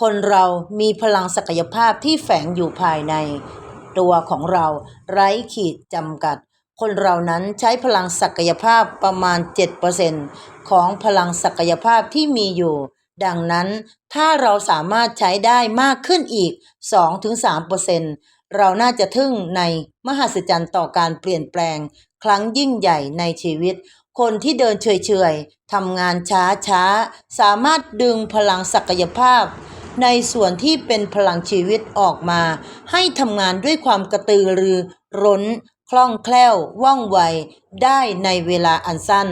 คนเรามีพลังศักยภาพที่แฝงอยู่ภายใน ตัวของเราไร้ขีดจำกัด คนเรานั้นใช้พลังศักยภาพประมาณ 7%ของพลังศักยภาพที่มีอยู่ ดังนั้นถ้าเราสามารถใช้ได้มากขึ้นอีก 2-3%เราน่าจะทึ่งในมหัศจรรย์ต่อการเปลี่ยนแปลง ครั้งยิ่งใหญ่ในชีวิตคนที่เดินเฉยๆ ทำงานช้าๆ สามารถดึงพลังศักยภาพ ในส่วนที่เป็นพลังชีวิตออกมา ให้ทำงานด้วยความกระตือรือร้น คล่องแคล่ว ว่องไว ได้ในเวลาอันสั้น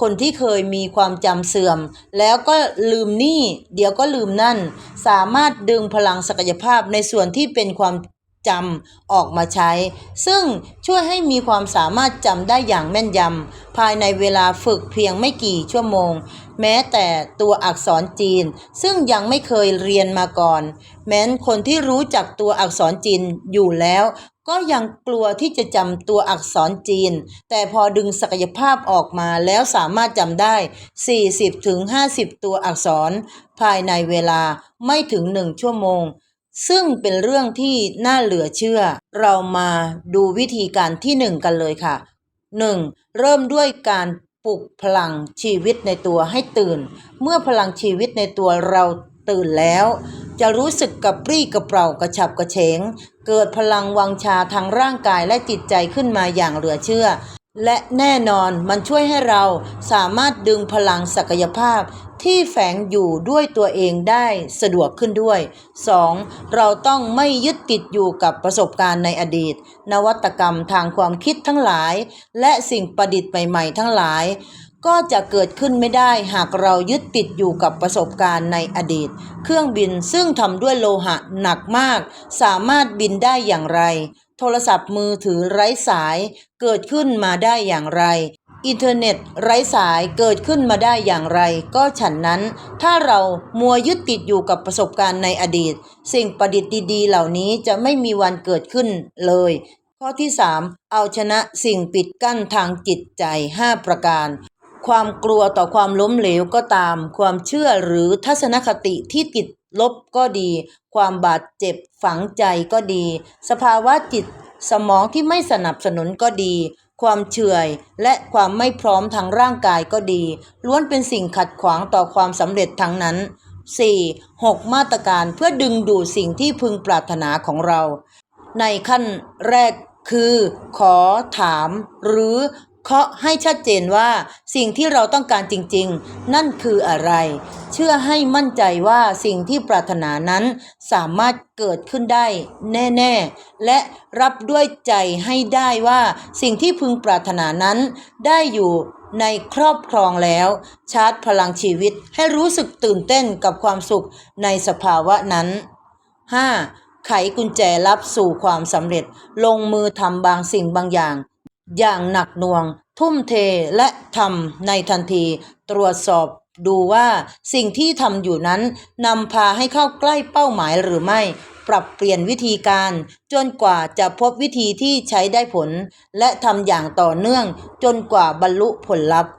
คนที่เคยมีความจำเสื่อม แล้วก็ลืมนี่ เดี๋ยวก็ลืมนั่น สามารถดึงพลังศักยภาพในส่วนที่เป็นความ จำออกมาใช้ ซึ่งช่วยให้มีความสามารถจำได้อย่างแม่นยำภายในเวลาฝึกเพียงไม่กี่ชั่วโมง แม้แต่ตัวอักษรจีน ซึ่งยังไม่เคยเรียนมาก่อน แม้นคนที่รู้จักตัวอักษรจีนอยู่แล้ว ก็ยังกลัวที่จะจำตัวอักษรจีน แต่พอดึงศักยภาพออกมาแล้วสามารถจำได้ 40-50 ตัวอักษร ภายในเวลาไม่ถึง1ชั่วโมง ซึ่งเป็นเรื่องที่น่าเหลือเชื่อ เรามาดูวิธีการที่ 1 กันเลยค่ะ 1. เริ่มด้วยการปลุกพลังชีวิตในตัวให้ตื่น เมื่อพลังชีวิตในตัวเราตื่นแล้ว จะรู้สึกกระปรี้กระเปร่ากระฉับกระเฉง เกิดพลังวังชาทางร่างกายและจิตใจขึ้นมาอย่างเหลือเชื่อ และแน่นอนมันช่วยให้เราสามารถดึงพลังศักยภาพที่แฝงอยู่ด้วยตัวเองได้สะดวกขึ้นด้วย 2. เราต้องไม่ยึดติดอยู่กับประสบการณ์ในอดีต นวัตกรรมทางความคิดทั้งหลาย และสิ่งประดิษฐ์ใหม่ๆทั้งหลาย ก็จะเกิดขึ้นไม่ได้หากเรายึดติดอยู่กับประสบการณ์ในอดีต เครื่องบินซึ่งทำด้วยโลหะหนักมาก สามารถบินได้อย่างไร โทรศัพท์มือถือไร้สายเกิดขึ้นมาได้อย่างไร อินเทอร์เน็ตไร้สายเกิดขึ้นมาได้อย่างไร ก็ฉันนั้น ถ้าเรามัวยึดติดอยู่กับประสบการณ์ในอดีต สิ่งประดิษฐ์ดีๆ เหล่านี้จะไม่มีวันเกิดขึ้นเลย ข้อที่ 3 เอาชนะสิ่งปิดกั้นทางจิตใจ 5 ประการความกลัวต่อความล้มเหลวก็ตาม ความเชื่อหรือทัศนคติที่ติด ลบก็ดี ความบาดเจ็บฝังใจก็ดี สภาวะจิตสมองที่ไม่สนับสนุนก็ดี ความเฉื่อยและความไม่พร้อมทางร่างกายก็ดี ล้วนเป็นสิ่งขัดขวางต่อความสำเร็จทั้งนั้น 4. 6 มาตรการเพื่อดึงดูดสิ่งที่พึงปรารถนาของเรา ในขั้นแรกคือ ขอถาม หรือ เคาะให้ชัดเจนว่าสิ่งที่เราต้องการจริงๆ นั่นคืออะไร เชื่อให้มั่นใจว่าสิ่งที่ปรารถนานั้นสามารถเกิดขึ้นได้แน่ๆ และรับด้วยใจให้ได้ว่าสิ่งที่พึงปรารถนานั้นได้อยู่ในครอบครองแล้ว ชาร์จพลังชีวิตให้รู้สึกตื่นเต้นกับความสุขในสภาวะนั้น 5. ไขกุญแจลับสู่ความสำเร็จ ลงมือทำบางสิ่งบางอย่าง อย่างหนักหน่วง ทุ่มเทและทำในทันที ตรวจสอบดูว่าสิ่งที่ทำอยู่นั้นนำพาให้เข้าใกล้เป้าหมายหรือไม่ ปรับเปลี่ยนวิธีการ จนกว่าจะพบวิธีที่ใช้ได้ผล และทำอย่างต่อเนื่อง จนกว่าบรรลุผลลัพธ์